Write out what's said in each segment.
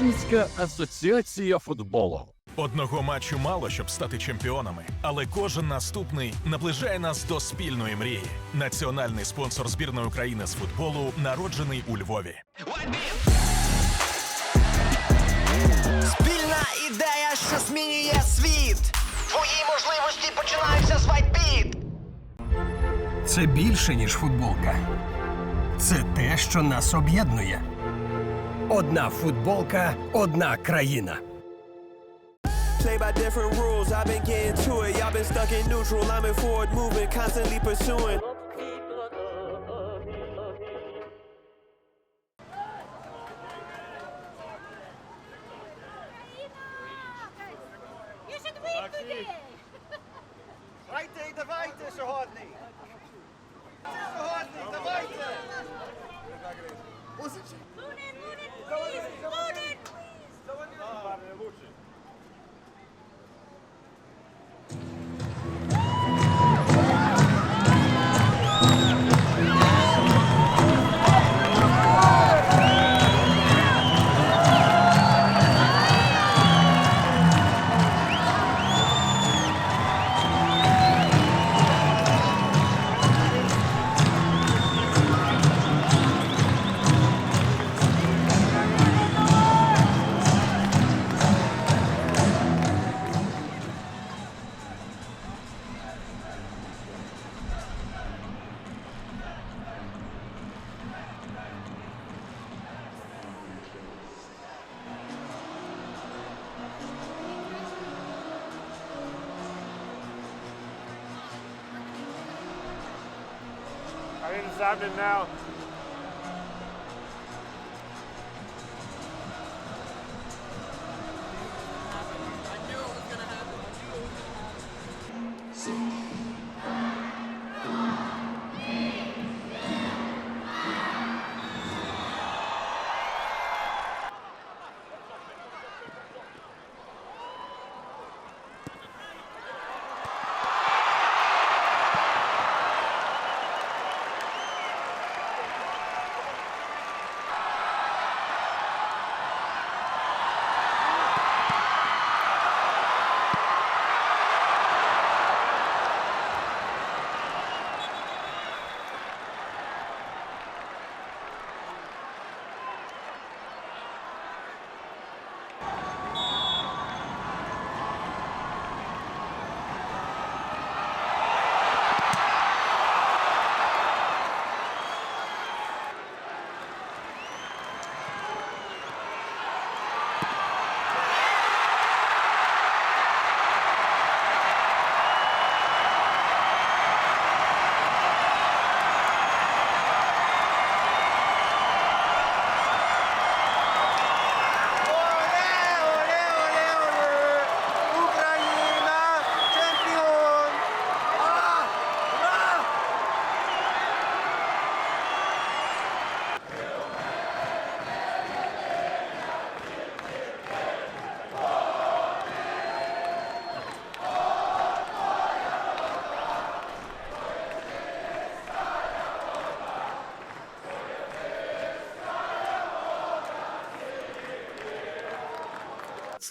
Російська асоціація футболу. Одного матчу мало, щоб стати чемпіонами, але кожен наступний наближає нас до спільної мрії. Національний спонсор збірної України з футболу народжений у Львові. Спільна ідея, що змінює світ. Твої можливості починаються з вайтбіт. Це більше, ніж футболка. Це те, що нас об'єднує. Одна футболка, одна країна. Play by different rules, I've been getting to it. Y'all been stuck in neutral, I'm in forward movement, constantly pursuing. Давайте сьогодні. Сьогодні, давайте. inside stopping now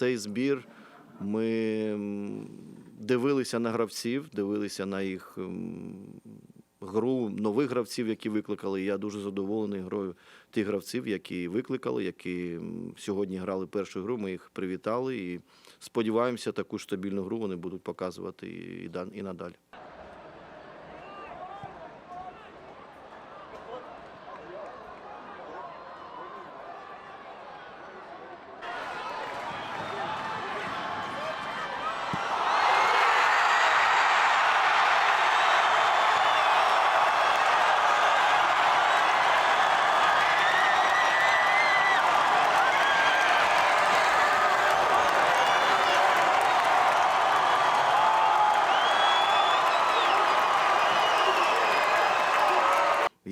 Цей збір ми дивилися на гравців, дивилися на їх гру нових гравців, які викликали. Я дуже задоволений грою тих гравців, які викликали, які сьогодні грали першу гру. Ми їх привітали і сподіваємося, таку ж стабільну гру вони будуть показувати і, надалі.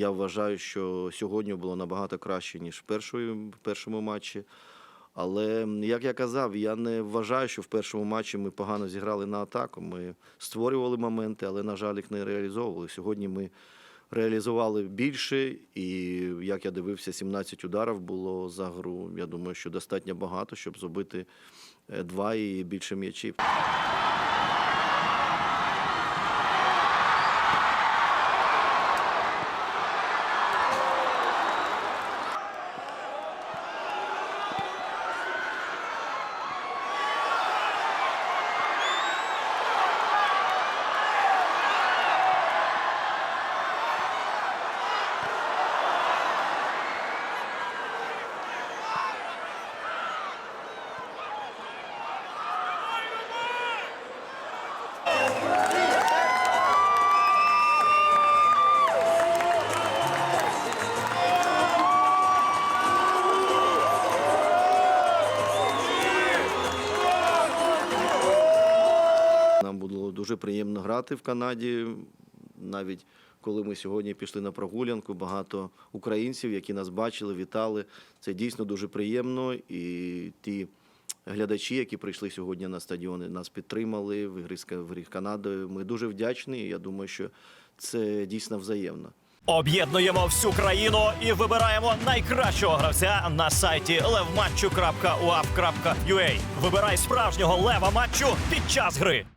Я вважаю, що сьогодні було набагато краще, ніж в, першої, в першому матчі. Але як я казав, я не вважаю, що в першому матчі ми погано зіграли на атаку. Ми створювали моменти, але, на жаль, їх не реалізовували. Сьогодні ми реалізували більше. І як я дивився, 17 ударів було за гру. Я думаю, що достатньо багато, щоб зробити е, два і більше м'ячів. Дуже приємно грати в Канаді. Навіть коли ми сьогодні пішли на прогулянку, багато українців, які нас бачили, вітали. Це дійсно дуже приємно. І ті глядачі, які прийшли сьогодні на стадіони, нас підтримали в ігрі з Канадою. Ми дуже вдячні. Я думаю, що це дійсно взаємно. Об'єднуємо всю країну і вибираємо найкращого гравця на сайті levmatchu.uap.ua. Вибирай справжнього лева матчу під час гри.